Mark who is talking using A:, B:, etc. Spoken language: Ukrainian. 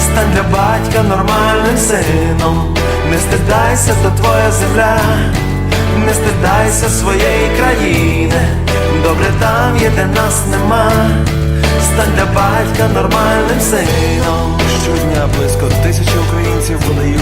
A: Стань для батька нормальним сином. Не стидайся, то твоя земля, не стидайся своєї країни. Добре там є, де нас нема. Стань для батька нормальним сином.
B: Щодня близько тисячі українців подають